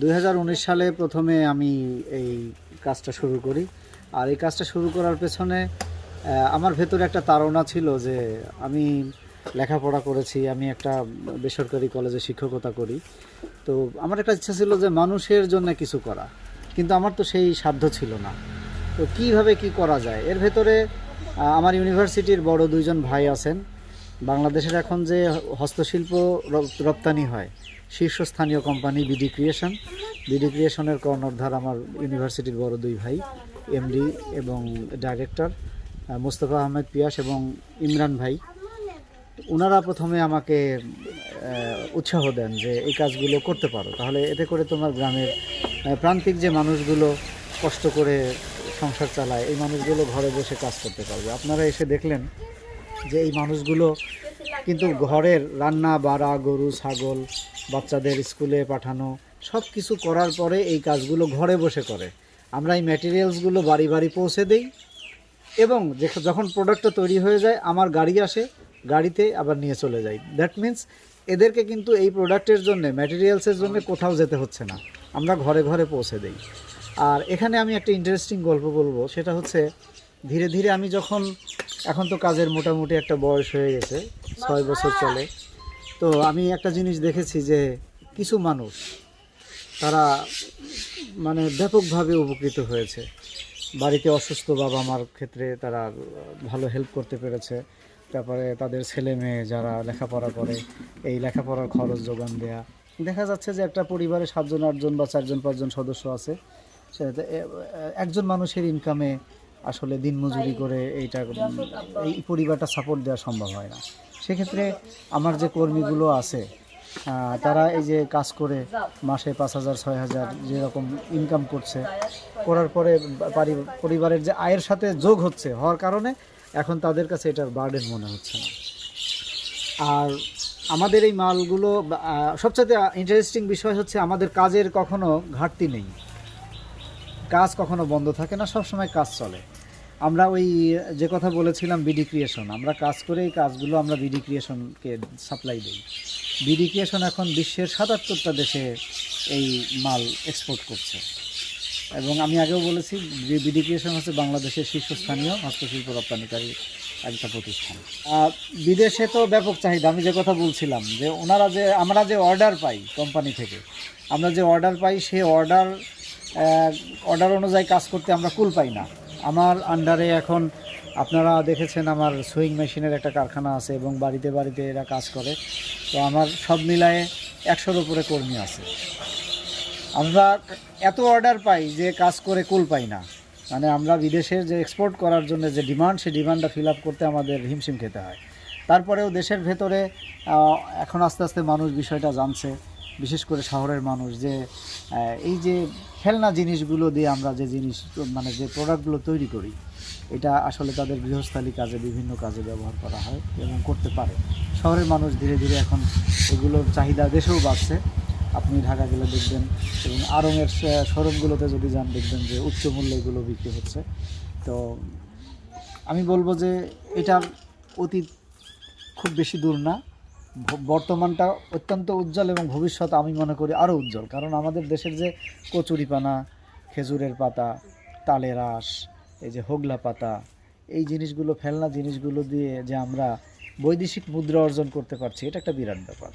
দুই হাজার উনিশ সালে প্রথমে আমি এই কাজটা শুরু করি। আর এই কাজটা শুরু করার পেছনে আমার ভেতরে একটা তাড়না ছিল যে আমি লেখাপড়া করেছি, আমি একটা বেসরকারি কলেজে শিক্ষকতা করি। তো আমার একটা ইচ্ছা ছিল যে মানুষের জন্য কিছু করা, কিন্তু আমার তো সেই সাধ্য ছিল না। তো কীভাবে কি করা যায়? এর ভেতরে আমার ইউনিভার্সিটির বড় দুইজন ভাই আছেন বাংলাদেশের এখন যে হস্তশিল্প রপ্তানি হয়, শীর্ষস্থানীয় কোম্পানি বিডি ক্রিয়েশন বিডি ক্রিয়েশনের কর্ণধার আমার ইউনিভার্সিটির বড় দুই ভাই এমডি এবং ডাইরেক্টর মোস্তফা আহমেদ পিয়াস এবং ইমরান ভাই। ওনারা প্রথমে আমাকে উৎসাহ দেন যে এই কাজগুলো করতে পারো। তাহলে এতে করে তোমার গ্রামের প্রান্তিক যে মানুষগুলো কষ্ট করে সংসার চালায়, এই মানুষগুলো ঘরে বসে কাজ করতে পারবে। আপনারা এসে দেখলেন যে এই মানুষগুলো কিন্তু ঘরের রান্না, বাড়া, গরু, ছাগল, বাচ্চাদের স্কুলে পাঠানো সব কিছু করার পরে এই কাজগুলো ঘরে বসে করে। আমরা এই ম্যাটেরিয়ালসগুলো বাড়ি বাড়ি পৌঁছে দেই এবং যখন প্রোডাক্টটা তৈরি হয়ে যায়, আমার গাড়ি আসে, গাড়িতে আবার নিয়ে চলে যাই। দ্যাট মিন্স এদেরকে কিন্তু এই প্রোডাক্টের জন্য ম্যাটেরিয়ালসের জন্য কোথাও যেতে হচ্ছে না। আমরা ঘরে ঘরে পৌঁছে দেই। আর এখানে আমি একটা ইন্টারেস্টিং গল্প বলব। সেটা হচ্ছে, ধীরে ধীরে আমি যখন এখন তো কাজের মোটামুটি একটা বয়স হয়ে গেছে, ছয় বছর চলে। তো আমি একটা জিনিস দেখেছি যে কিছু মানুষ, তারা মানে ব্যাপকভাবে উপকৃত হয়েছে। বাড়িতে অসুস্থ বাবা মার ক্ষেত্রে তারা ভালো হেল্প করতে পেরেছে। তারপরে তাদের ছেলে মেয়ে যারা লেখাপড়া করে, এই লেখাপড়ার খরচ যোগান দেয়া। দেখা যাচ্ছে যে একটা পরিবারে সাতজন, আটজন বা চারজন, পাঁচজন সদস্য আছে। একজন মানুষের ইনকামে আসলে দিনমজুরি করে এইটা এই পরিবারটা সাপোর্ট দেওয়া সম্ভব হয় না। সেক্ষেত্রে আমার যে কর্মীগুলো আছে তারা এই যে কাজ করে মাসে পাঁচ হাজার, ছয় হাজার যেরকম ইনকাম করছে, করার পরে পরিবারের যে আয়ের সাথে যোগ হচ্ছে হওয়ার কারণে এখন তাদের কাছে এটার বার্ডেন মনে হচ্ছে না। আর আমাদের এই মালগুলো সবচেয়ে ইন্টারেস্টিং বিষয় হচ্ছে আমাদের কাজের কখনো ঘাটতি নেই। কাজ কখনো বন্ধ থাকে না, সবসময় কাজ চলে। আমরা ওই যে কথা বলেছিলাম বিডি ক্রিয়েশন, আমরা কাজ করে এই কাজগুলো আমরা বিডি ক্রিয়েশনকে সাপ্লাই দিই। বিডি ক্রিয়েশন এখন বিশ্বের সাতাত্তরটা দেশে এই মাল এক্সপোর্ট করছে। এবং আমি আগেও বলেছি, বিডি ক্রিয়েশন হচ্ছে বাংলাদেশের শীর্ষস্থানীয় হস্তশিল্প রপ্তানিকারী একটা প্রতিষ্ঠান। বিদেশে তো ব্যাপক চাহিদা, আমি যে কথা বলছিলাম যে ওনারা যে, আমরা যে অর্ডার পাই কোম্পানি থেকে, আমরা যে অর্ডার পাই, সেই অর্ডার অর্ডার অনুযায়ী কাজ করতে আমরা কুল পাই না। আমার আন্ডারে এখন আপনারা দেখেছেন আমার সুইং মেশিনের একটা কারখানা আছে এবং বাড়িতে বাড়িতে এরা কাজ করে। তো আমার সব মিলায়ে একশোর উপরে কর্মী আছে। আমরা এত অর্ডার পাই যে কাজ করে কুল পাই না। মানে আমরা বিদেশের যে এক্সপোর্ট করার জন্য যে ডিমান্ড সেই ডিমান্ডটা ফিল আপ করতে আমাদের হিমশিম খেতে হয়। তারপরেও দেশের ভেতরে এখন আস্তে আস্তে মানুষ বিষয়টা জানছে। বিশেষ করে শহরের মানুষ যে এই যে খেলনা জিনিসগুলো দিয়ে আমরা যে জিনিস মানে যে প্রোডাক্টগুলো তৈরি করি, এটা আসলে তাদের গৃহস্থালী কাজে, বিভিন্ন কাজে ব্যবহার করা হয় এবং করতে পারে। শহরের মানুষ ধীরে ধীরে এখন এগুলোর চাহিদা দেশেও বাড়ছে। আপনি ঢাকা গেলে দেখবেন, এবং আরঙের শোরুমগুলোতে যদি যান, দেখবেন যে উচ্চ মূল্যে এগুলো বিক্রি হচ্ছে। তো আমি বলব যে এটার অতীত খুব বেশি দূর না। বর্তমানটা অত্যন্ত উজ্জ্বল এবং ভবিষ্যৎ আমি মনে করি আরও উজ্জ্বল। কারণ আমাদের দেশের যে কচুরিপানা, খেজুরের পাতা, তালের আঁশ, এই যে হোগলা পাতা, এই জিনিসগুলো, ফেলনা জিনিসগুলো দিয়ে যে আমরা বৈদেশিক মুদ্রা অর্জন করতে পারছি, এটা একটা বিরাট ব্যাপার।